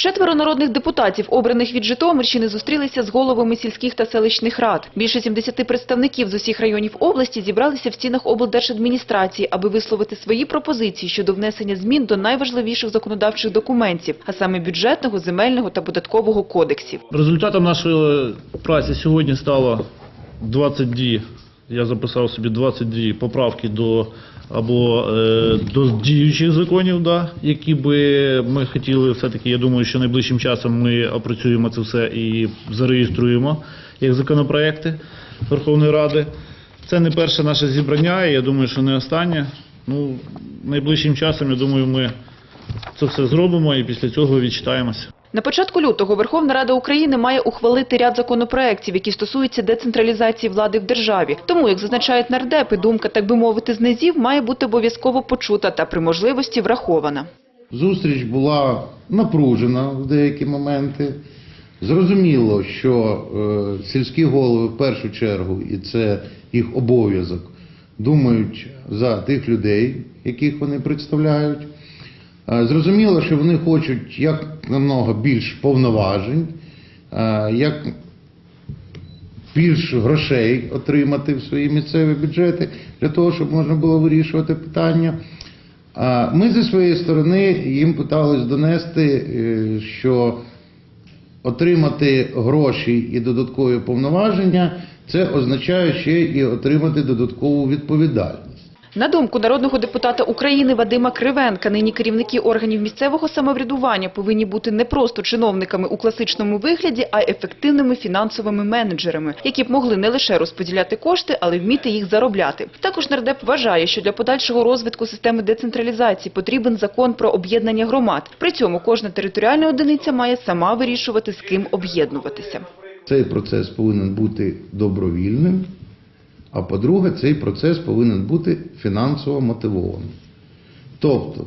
Четверо народних депутатів, обраних від Житомирщини, зустрілися з головами сільських та селищних рад. Більше 70 представників з усіх районів області зібралися в стінах облдержадміністрації, аби висловити свої пропозиції щодо внесення змін до найважливіших законодавчих документів, а саме бюджетного, земельного та податкового кодексів. Результатом нашої праці сьогодні стало 22, я записав собі 22 поправки до або е, до діючих законів, да, які би ми хотіли все-таки, я думаю, що найближчим часом ми опрацюємо це все і зареєструємо як законопроекти Верховної Ради. Це не перше наше зібрання, і я думаю, що не останнє. Ну, найближчим часом, я думаю, ми це все зробимо і після цього відчитаємося. На початку лютого Верховна Рада України має ухвалити ряд законопроєктів, які стосуються децентралізації влади в державі. Тому, як зазначають нардепи, думка, так би мовити, з низів має бути обов'язково почута та при можливості врахована. Зустріч була напружена в деякі моменти. Зрозуміло, що е, сільські голови в першу чергу, і це їх обов'язок, думають за тих людей, яких вони представляють. Е, зрозуміло, що вони хочуть як намного більш повноважень, е, як більш грошей отримати в свої місцеві бюджети для того, щоб можна було вирішувати питання. Ми зі своєї сторони їм питались донести, е, що отримати гроші і додаткові повноваження це означає ще і отримати додаткову відповідальність. На думку народного депутата України Вадима Кривенка, нині керівники органів місцевого самоврядування повинні бути не просто чиновниками у класичному вигляді, а й ефективними фінансовими менеджерами, які б могли не лише розподіляти кошти, але й вміти їх заробляти. Також нардеп вважає, що для подальшого розвитку системи децентралізації потрібен закон про об'єднання громад. При цьому кожна територіальна одиниця має сама вирішувати, з ким об'єднуватися. Цей процес повинен бути добровільним, а по-друге, цей процес повинен бути фінансово мотивованим. Тобто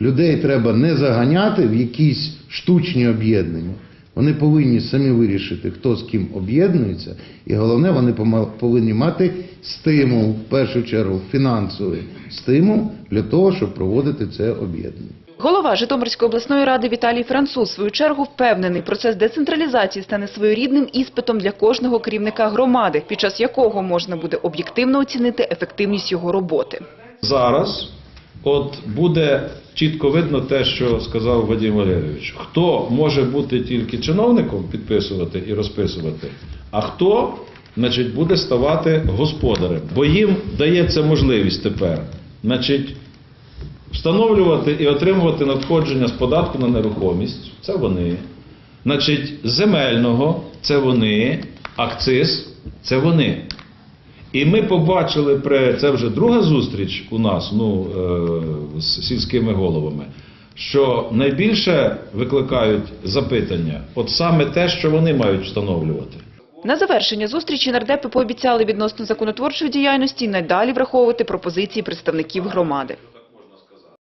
людей треба не заганяти в якісь штучні об'єднання. Вони повинні самі вирішити, хто з ким об'єднується, і головне, вони повинні мати стимул, в першу чергу, фінансовий стимул для того, щоб проводити це об'єднання. Голова Житомирської обласної ради Віталій Француз, в свою чергу, впевнений, процес децентралізації стане своєрідним іспитом для кожного керівника громади, під час якого можна буде об'єктивно оцінити ефективність його роботи. Зараз от буде чітко видно те, що сказав Вадим Валерійович. Хто може бути тільки чиновником, підписувати і розписувати, а хто значить, буде ставати господарем. Бо їм дається можливість тепер значить, встановлювати і отримувати надходження з податку на нерухомість це вони. Значить, земельного це вони, акциз це вони. І ми побачили при це вже друга зустріч у нас ну, е, з сільськими головами, що найбільше викликають запитання, от саме те, що вони мають встановлювати. На завершення зустрічі нардепи пообіцяли відносно законотворчої діяльності надалі враховувати пропозиції представників громади.